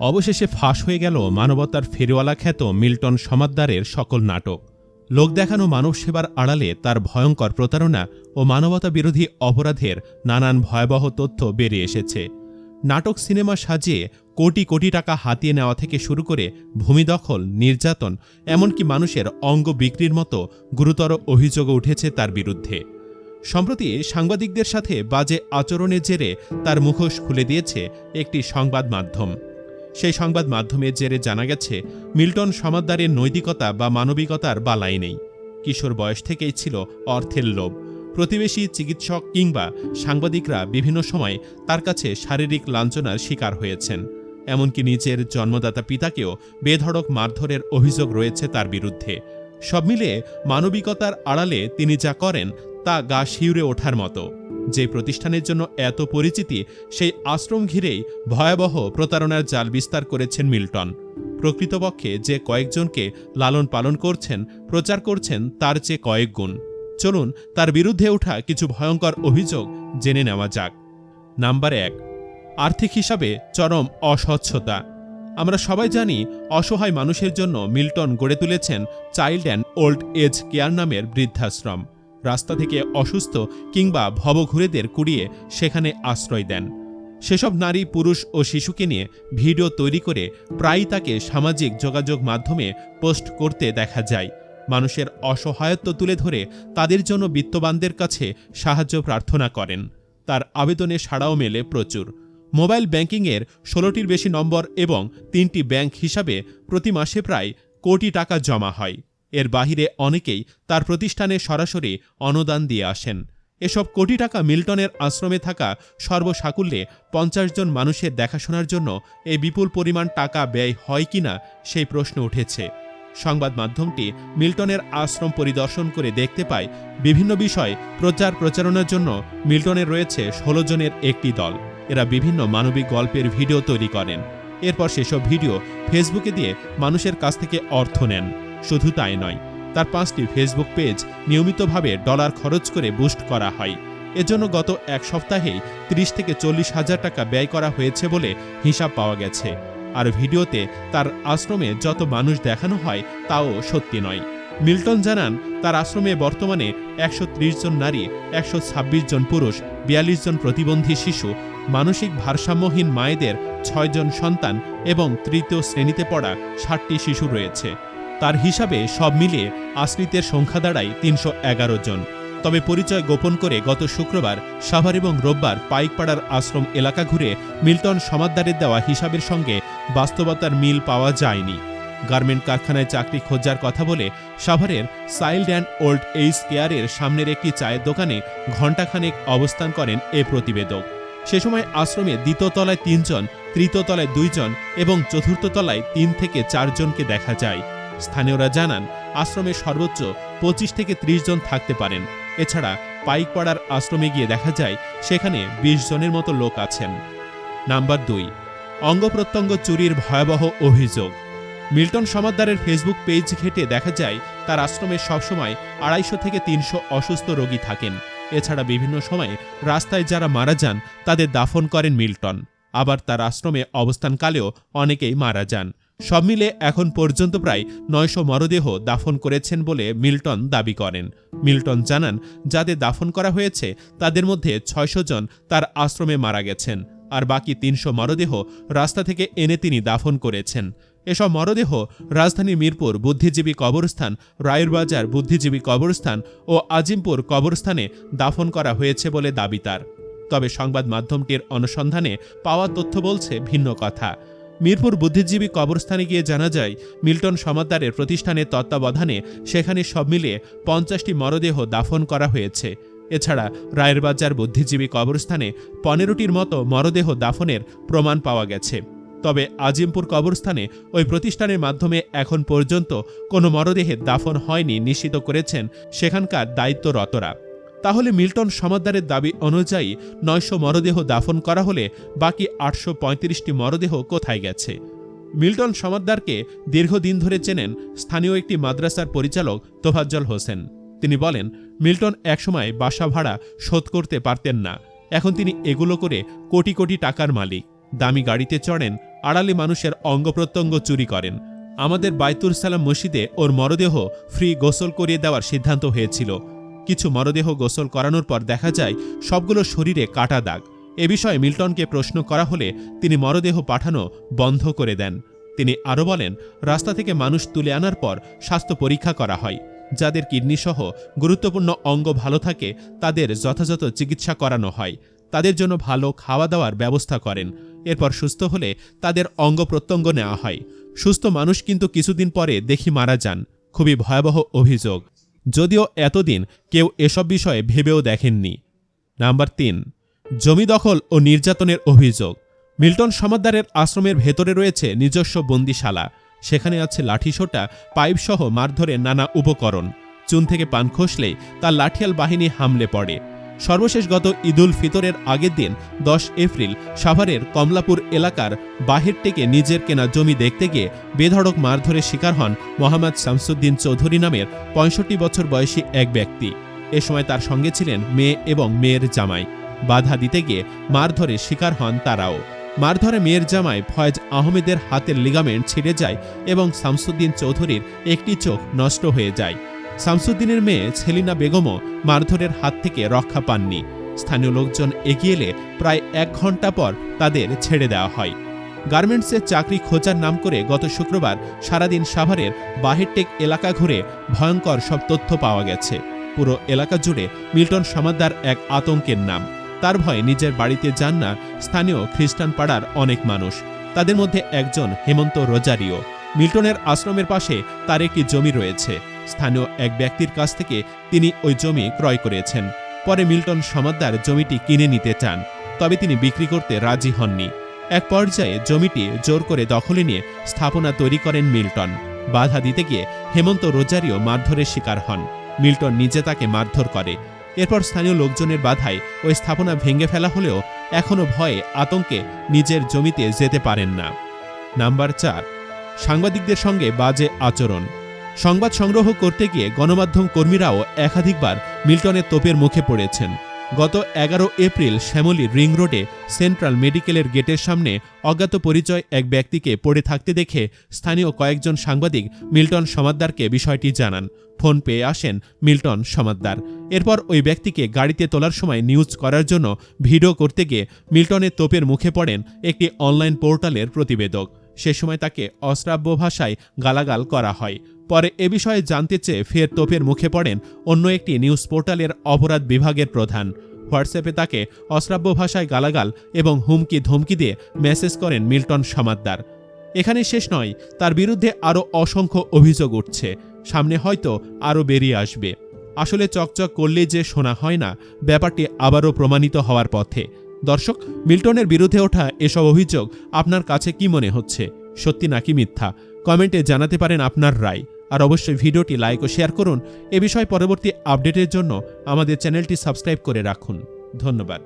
অবশেষে ফাঁস হয়ে গেল মানবতার ফেরিওয়ালা খ্যাত মিল্টন সমাদ্দারের সকল নাটক। লোক দেখানো মানব সেবার আড়ালে তার ভয়ঙ্কর প্রতারণা ও মানবতা বিরোধী অপরাধের নানান ভয়াবহ তথ্য বেরিয়ে এসেছে। নাটক সিনেমা সাজিয়ে কোটি কোটি টাকা হাতিয়ে নেওয়া থেকে শুরু করে ভূমি দখল, নির্যাতন, এমনকি মানুষের অঙ্গ বিক্রির মতো গুরুতর অভিযোগও উঠেছে তার বিরুদ্ধে। সম্প্রতি সাংবাদিকদের সাথে বাজে আচরণের জেরে তার মুখোশ খুলে দিয়েছে একটি সংবাদ মাধ্যম। সেই সংবাদ মাধ্যমের জেরে জানা গেছে, মিল্টন সমাদ্দারের নৈতিকতা বা মানবিকতার বালাই নেই। কিশোর বয়স থেকেই ছিল অর্থের লোভ। প্রতিবেশী চিকিৎসক কিংবা সাংবাদিকরা বিভিন্ন সময় তার কাছে শারীরিক লাঞ্ছনার শিকার হয়েছেন। এমনকি নিজের জন্মদাতা পিতাকেও বেধড়ক মারধরের অভিযোগ রয়েছে তার বিরুদ্ধে। সব মিলিয়ে মানবিকতার আড়ালে তিনি যা করেন, তা গা শিউরে ওঠার মতো। যে প্রতিষ্ঠানের জন্য এত পরিচিতি, সেই আশ্রম ঘিরেই ভয়াবহ প্রতারণার জাল বিস্তার করেছেন মিল্টন। প্রকৃতপক্ষে যে কয়েকজনকে লালন পালন করছেন, প্রচার করছেন, তার চেয়ে কয়েক গুণ। চলুন, তার বিরুদ্ধে ওঠা কিছু ভয়ঙ্কর অভিযোগ জেনে নেওয়া যাক। নাম্বার এক, আর্থিক হিসাবে চরম অস্বচ্ছতা। আমরা সবাই জানি, অসহায় মানুষের জন্য মিল্টন গড়ে তুলেছেন child and old age care নামের বৃদ্ধাশ্রম। রাস্তা থেকে অসুস্থ কিংবা ভবঘুরেদের কুড়িয়ে সেখানে আশ্রয় দেন। সেসব নারী, পুরুষ ও শিশুকে নিয়ে ভিডিও তৈরি করে প্রায়ই তাকে সামাজিক যোগাযোগ মাধ্যমে পোস্ট করতে দেখা যায়। মানুষের অসহায়ত্ব তুলে ধরে তাদের জন্য বিত্তবানদের কাছে সাহায্য প্রার্থনা করেন। তার আবেদনে সাড়াও মেলে প্রচুর। মোবাইল ব্যাংকিংয়ের ষোলোটির বেশি নম্বর এবং তিনটি ব্যাংক হিসাবে প্রতি মাসে প্রায় কোটি টাকা জমা হয়। এর বাহিরে অনেকেই তার প্রতিষ্ঠানে সরাসরি অনুদান দিয়ে আসেন। এসব কোটি টাকা মিল্টনের আশ্রমে থাকা সর্বসাকুল্যে পঞ্চাশ জন মানুষের দেখাশোনার জন্য এই বিপুল পরিমাণ টাকা ব্যয় হয় কিনা সেই প্রশ্ন উঠেছে। সংবাদ মাধ্যমটি মিল্টনের আশ্রম পরিদর্শন করে দেখতে পায়, বিভিন্ন বিষয় প্রচার প্রচারণার জন্য মিল্টনের রয়েছে ষোলো জনের একটি দল। এরা বিভিন্ন মানবিক গল্পের ভিডিও তৈরি করেন। এরপর সেসব ভিডিও ফেসবুকে দিয়ে মানুষের কাছ থেকে অর্থ নেন। শুধু তাই নয়, তার পাঁচটি ফেসবুক পেজ নিয়মিতভাবে ডলার খরচ করে বুস্ট করা হয়। এজন্য গত এক সপ্তাহেই ৩০ থেকে চল্লিশ হাজার টাকা ব্যয় করা হয়েছে বলে হিসাব পাওয়া গেছে। আর ভিডিওতে তার আশ্রমে যত মানুষ দেখানো হয়, তাও সত্যি নয়। মিল্টন জানান, তার আশ্রমে বর্তমানে একশো ত্রিশ জন নারী, একশো ছাব্বিশ জন পুরুষ, বিয়াল্লিশ জন প্রতিবন্ধী শিশু, মানসিক ভারসাম্যহীন মায়েদের ছয়জন সন্তান এবং তৃতীয় শ্রেণীতে পড়া ষাটটি শিশু রয়েছে। তার হিসাবে সব মিলিয়ে আশ্রিতের সংখ্যা দাঁড়ায় তিনশো এগারো জন। তবে পরিচয় গোপন করে গত শুক্রবার, সাভার এবং রোববার পাইকপাড়ার আশ্রম এলাকা ঘুরে মিল্টন সমাদ্দারের দেওয়া হিসাবের সঙ্গে বাস্তবতার মিল পাওয়া যায়নি। গার্মেন্ট কারখানায় চাকরি খোঁজার কথা বলে সাভারের চাইল্ড অ্যান্ড ওল্ড এইজ কেয়ারের সামনের একটি চায়ের দোকানে ঘণ্টাখানেক অবস্থান করেন এ প্রতিবেদক। সে সময় আশ্রমে দ্বিতীয় তলায় তিনজন, তৃতীয় তলায় দুইজন এবং চতুর্থ তলায় তিন থেকে চারজনকে দেখা যায়। স্থানীয়রা জানান, আশ্রমে সর্বোচ্চ পঁচিশ থেকে ত্রিশ জন থাকতে পারেন। এছাড়া পাইকপাড়ার আশ্রমে গিয়ে দেখা যায়, সেখানে বিশ জনের মতো লোক আছেন। নাম্বার দুই অঙ্গ প্রত্যঙ্গ চুরির ভয়াবহ অভিযোগ। মিল্টন সমাদ্দারের ফেসবুক পেজ ঘেটে দেখা যায়, তার আশ্রমে সবসময় আড়াইশো থেকে তিনশো অসুস্থ রোগী থাকেন। এছাড়া বিভিন্ন সময়ে রাস্তায় যারা মারা যান, তাদের দাফন করেন মিল্টন। আবার তার আশ্রমে অবস্থানকালেও অনেকেই মারা যান। সব মিলে এখন পর্যন্ত প্রায় নয়শো মরদেহ দাফন করেছেন বলে মিল্টন দাবি করেন। মিল্টন জানান, যাদের দাফন করা হয়েছে, তাদের মধ্যে ছয়শো জন তার আশ্রমে মারা গেছেন, আর বাকি তিনশো মরদেহ রাস্তা থেকে এনে তিনি দাফন করেছেন। এসব মরদেহ রাজধানী মিরপুর বুদ্ধিজীবী কবরস্থান, রায়েরবাজার বুদ্ধিজীবী কবরস্থান ও আজিমপুর কবরস্থানে দাফন করা হয়েছে বলে দাবি তার। তবে সংবাদ মাধ্যমটির অনুসন্ধানে পাওয়া তথ্য বলছে ভিন্ন কথা। মিরপুর বুদ্ধিজীবী কবরস্থানে গিয়ে জানা যায়, মিল্টন সমাদ্দারের প্রতিষ্ঠানের তত্ত্বাবধানে সেখানে সব মিলিয়ে পঞ্চাশটি মরদেহ দাফন করা হয়েছে। এছাড়া রায়েরবাজার বুদ্ধিজীবী কবরস্থানে পনেরোটির মতো মরদেহ দাফনের প্রমাণ পাওয়া গেছে। তবে আজিমপুর কবরস্থানে ওই প্রতিষ্ঠানের মাধ্যমে এখন পর্যন্ত কোনো মরদেহে দাফন হয়নি নিশ্চিত করেছেন সেখানকার দায়িত্বরতরা। তাহলে মিল্টন সমাদ্দারের দাবি অনুযায়ী নয়শো মরদেহ দাফন করা হলে বাকি আটশো পঁয়ত্রিশটি মরদেহ কোথায় গেছে? মিল্টন সমাদ্দারকে দীর্ঘদিন ধরে চেনেন স্থানীয় একটি মাদ্রাসার পরিচালক তোফাজ্জল হোসেন। তিনি বলেন, মিল্টন একসময় বাসা ভাড়া শোধ করতে পারতেন না। এখন তিনি এগুলো করে কোটি কোটি টাকার মালিক। দামি গাড়িতে চড়েন, আড়ালে মানুষের অঙ্গ প্রত্যঙ্গ চুরি করেন। আমাদের বাইতুল সালাম মসজিদে ওর মরদেহ ফ্রি গোসল করিয়ে দেওয়ার সিদ্ধান্ত হয়েছিল। কিছু মরদেহ গোসল করানোর পর দেখা যায়, সবগুলো শরীরে কাটা দাগ। এ বিষয়ে মিল্টনকে প্রশ্ন করা হলে তিনি মরদেহ পাঠানো বন্ধ করে দেন। তিনি আরও বলেন, রাস্তা থেকে মানুষ তুলে আনার পর স্বাস্থ্য পরীক্ষা করা হয়। যাদের কিডনি সহ গুরুত্বপূর্ণ অঙ্গ ভালো থাকে, তাদের যথাযথ চিকিৎসা করানো হয়। তাদের জন্য ভালো খাওয়া দাওয়ার ব্যবস্থা করেন। এরপর সুস্থ হলে তাদের অঙ্গ প্রত্যঙ্গ নেওয়া হয়। সুস্থ মানুষ কিন্তু কিছুদিন পরে দেখি মারা যান। খুবই ভয়াবহ অভিযোগ। যদিও এতদিন কেউ এসব বিষয়ে ভেবেও দেখেননি। নাম্বার তিন, জমি দখল ও নির্যাতনের অভিযোগ। মিল্টন সমাদ্দারের আশ্রমের ভেতরে রয়েছে নিজস্ব বন্দিশালা। সেখানে আছে লাঠিসোটা, পাইপসহ মারধরে নানা উপকরণ। চুন থেকে পান খসলেই তার লাঠিয়াল বাহিনী হামলে পড়ে। সর্বশেষ গত ঈদুল ফিতরের আগের দিন, দশ এপ্রিল, সাভারের কমলাপুর এলাকার বাহির থেকে নিজের কেনা জমি দেখতে গিয়ে বেধড়ক মারধরে শিকার হন মোহাম্মদ শামসুদ্দিন চৌধুরী নামের পঁয়ষট্টি বছর বয়সী এক ব্যক্তি। এ সময় তার সঙ্গে ছিলেন মেয়ে এবং মেয়ের জামাই। বাধা দিতে গিয়ে মারধরে শিকার হন তারাও। মারধরে মেয়ের জামাই ফয়েজ আহমেদের হাতের লিগামেন্ট ছিঁড়ে যায় এবং শামসুদ্দিন চৌধুরীর একটি চোখ নষ্ট হয়ে যায়। শামসুদ্দিনের মেয়ে ছেলিনা বেগমও মারধরের হাত থেকে রক্ষা পাননি। স্থানীয় লোকজন এগিয়ে এলে প্রায় এক ঘণ্টা পর তাদের ছেড়ে দেওয়া হয়। গার্মেন্টসের চাকরি খোঁজার নাম করে গত শুক্রবার সারাদিন সাভারের বাহিরটেক এলাকা ঘুরে ভয়ঙ্কর সব তথ্য পাওয়া গেছে। পুরো এলাকা জুড়ে মিল্টন সমাদ্দার এক আতঙ্কের নাম। তার ভয়ে নিজের বাড়িতে যান না স্থানীয় খ্রিস্টান পাড়ার অনেক মানুষ। তাদের মধ্যে একজন হেমন্ত রোজারিও। মিল্টনের আশ্রমের পাশে তার একটি জমি রয়েছে। স্থানীয় এক ব্যক্তির কাছ থেকে তিনি ওই জমি ক্রয় করেছেন। পরে মিল্টন সমাদ্দার জমিটি কিনে নিতে চান, তবে তিনি বিক্রি করতে রাজি হননি। এক পর্যায়ে জমিটি জোর করে দখলে নিয়ে স্থাপনা তৈরি করেন মিল্টন। বাধা দিতে গিয়ে হেমন্ত রোজারিও মারধরের শিকার হন। মিল্টন নিজে তাকে মারধর করে। এরপর স্থানীয় লোকজনের বাধায় ওই স্থাপনা ভেঙে ফেলা হলেও এখনও ভয়ে আতঙ্কে নিজের জমিতে যেতে পারেন না। নাম্বার চার, সাংবাদিকদের সঙ্গে বাজে আচরণ। সংবাদ সংগ্রহ করতে গিয়ে গণমাধ্যম কর্মীরাও একাধিকবার মিল্টনের তোপের মুখে পড়েছেন। গত এগারো এপ্রিল শ্যামলী রিং রোডে সেন্ট্রাল মেডিকেলের গেটের সামনে অজ্ঞাত পরিচয় এক ব্যক্তিকে পড়ে থাকতে দেখে স্থানীয় কয়েকজন সাংবাদিক মিল্টন সমাদ্দারকে বিষয়টি জানান। ফোন পেয়ে আসেন মিল্টন সমাদ্দার। এরপর ওই ব্যক্তিকে গাড়িতে তোলার সময় নিউজ করার জন্য ভিডিও করতে গিয়ে মিল্টনের তোপের মুখে পড়েন একটি অনলাইন পোর্টালের প্রতিবেদক। সে সময় তাকে অশ্রাব্য ভাষায় গালাগাল করা হয়। পরে এ বিষয়ে জানতে চেয়ে ফের তোপের মুখে পড়েন অন্য একটি নিউজ পোর্টালের অপরাধ বিভাগের প্রধান। হোয়াটসঅ্যাপে তাকে অশ্রাব্য ভাষায় গালাগাল এবং হুমকি ধমকি দিয়ে মেসেজ করেন মিল্টন সমাদ্দার। এখানে শেষ নয়, তার বিরুদ্ধে আরও অসংখ্য অভিযোগ উঠছে। সামনে হয়তো আরও বেরিয়ে আসবে। আসলে চকচক করলেই যে শোনা হয় না, ব্যাপারটি আবারও প্রমাণিত হওয়ার পথে। দর্শক, মিল্টনের বিরুদ্ধে ওঠা এসব অভিযোগ আপনার কাছে কি মনে হচ্ছে? সত্যি নাকি মিথ্যা? কমেন্টে জানাতে পারেন আপনার রায়। আর অবশ্যই ভিডিওটি লাইক ও শেয়ার করুন। এ বিষয়ে পরবর্তী আপডেটের জন্য আমাদের চ্যানেলটি সাবস্ক্রাইব করে রাখুন। ধন্যবাদ।